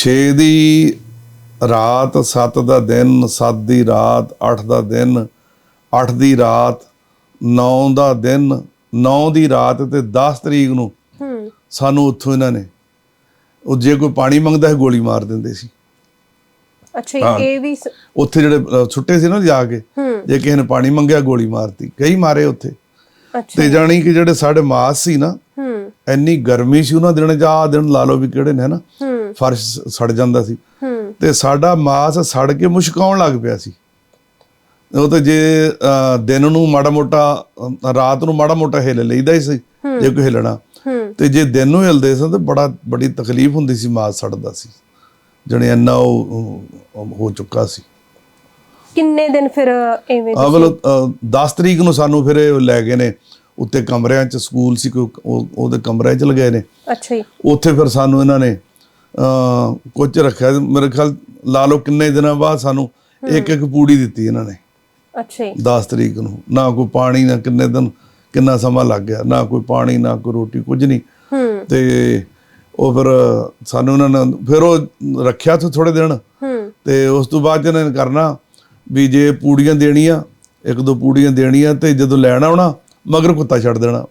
6 ਦੀ ਰਾਤ 7 ਦਾ ਦਿਨ 7 ਦੀ ਰਾਤ 8 ਦਾ ਦਿਨ 8 ਦੀ ਰਾਤ 9 ਦਾ ਦਿਨ 9 ਦੀ ਰਾਤ ਤੇ 10 ਤਰੀਕ ਨੂੰ ਹੂੰ। ਸਾਨੂੰ ਉੱਥੋਂ ਇਹਨਾਂ ਨੇ ਉਹ ਜੇ ਕੋਈ ਪਾਣੀ ਮੰਗਦਾ ਹੈ ਗੋਲੀ ਮਾਰ ਦਿੰਦੇ ਸੀ। ਅੱਛਾ ਇਹ ਵੀ ਉੱਥੇ ਜਿਹੜੇ ਸੁੱਟੇ ਸੀ ਨਾ ਜਾ ਕੇ ਜੇ ਕਿਸੇ ਨੇ ਪਾਣੀ ਮੰਗਿਆ ਗੋਲੀ ਮਾਰਤੀ ਕਈ ਮਾਰੇ ਉੱਥੇ। ਅੱਛਾ। ਤੇ ਜਾਣੀ ਕਿ ਜਿਹੜੇ ਸਾਡੇ ਮਾਸ ਸੀ ਨਾ ਹੂੰ। ਇੰਨੀ ਗਰਮੀ ਸੀ ਉਹਨਾਂ ਦਿਨਾਂ ਜਾਂ ਦਿਨ ਲਾ ਲਓ ਵੀ ਕਿਹੜੇ ਨੇ ਹਨਾ ਫਰਸ਼ ਸੜ ਜਾਂਦਾ ਸੀ। ਤੇ ਸਾਡਾ ਮਾਸ ਸੜ ਕੇ ਮੁਸ਼ਕਾਉਣ ਲੱਗ ਪਿਆ ਸੀ। ਉਹ ਤੇ ਜੇ ਦਿਨ ਨੂੰ ਮਾੜਾ ਮੋਟਾ ਰਾਤ ਨੂੰ ਮਾੜਾ ਮੋਟਾ ਹਿੱਲ ਲਈਦਾ ਹੀ ਸੀ ਜੇ ਕੋਈ ਹਿੱਲਣਾ। ਤੇ ਜੇ ਦਿਨ ਨੂੰ ਹਿਲਦੇ ਸੀ ਤੇ ਬੜਾ ਬੜੀ ਤਕਲੀਫ ਹੁੰਦੀ ਸੀ ਮਾਸ ਸੜਦਾ ਸੀ। ਜਣੇ ਇੰਨਾ ਉਹ ਹੋ ਚੁੱਕਾ ਸੀ। ਕਿੰਨੇ ਦਿਨ ਫਿਰ ਐਵੇਂ ਆ ਵੱਲ 10 ਤਰੀਕ ਨੂੰ ਸਾਨੂੰ ਫਿਰ ਇਹ ਲੈ ਗਏ ਨੇ। ਉੱਤੇ ਕਮਰਿਆਂ 'ਚ ਸਕੂਲ ਸੀ ਕੋਈ ਉਹ- ਉਹਦੇ ਕਮਰਿਆਂ 'ਚ ਲਗਾਏ ਨੇ। ਅੱਛਾ ਜੀ। ਉੱਥੇ ਫਿਰ ਸਾਨੂੰ ਇਹਨਾਂ ਨੇ ਕੁਝ ਰੱਖਿਆ। ਮੇਰੇ ਖਿਆਲ ਲਾ ਲਓ ਕਿੰਨੇ ਦਿਨਾਂ ਬਾਅਦ ਸਾਨੂੰ ਇੱਕ ਇੱਕ ਪੂੜੀ ਦਿੱਤੀ ਇਹਨਾਂ ਨੇ। ਅੱਛਾ ਜੀ। 10 ਤਰੀਕ ਨੂੰ। ਨਾ ਕੋਈ ਪਾਣੀ ਨਾ ਕਿੰਨੇ ਦਿਨ ਕਿੰਨਾ ਸਮਾਂ ਲੱਗ ਗਿਆ। ਨਾ ਕੋਈ ਪਾਣੀ ਨਾ ਕੋਈ ਰੋਟੀ ਕੁਝ ਨਹੀਂ। ਤੇ ਉਹ ਫਿਰ ਸਾਨੂੰ ਉਹਨਾਂ ਨੇ ਫਿਰ ਉਹ ਰੱਖਿਆ ਤੋਂ ਥੋੜੇ ਦਿਨ। ਤੇ ਉਸ ਤੋਂ ਬਾਅਦ ਇਹਨਾਂ ਨੇ ਕਰਨਾ ਵੀ ਜੇ ਪੂੜੀਆਂ ਦੇਣੀਆਂ ਇੱਕ ਦੋ ਪੂੜੀਆਂ ਦੇਣੀਆਂ ਤੇ ਜਦੋਂ ਲੈਣ ਆਉਣਾ ਮਗਰ ਕੁੱਤਾ ਛੱਡ ਦੇਣਾ।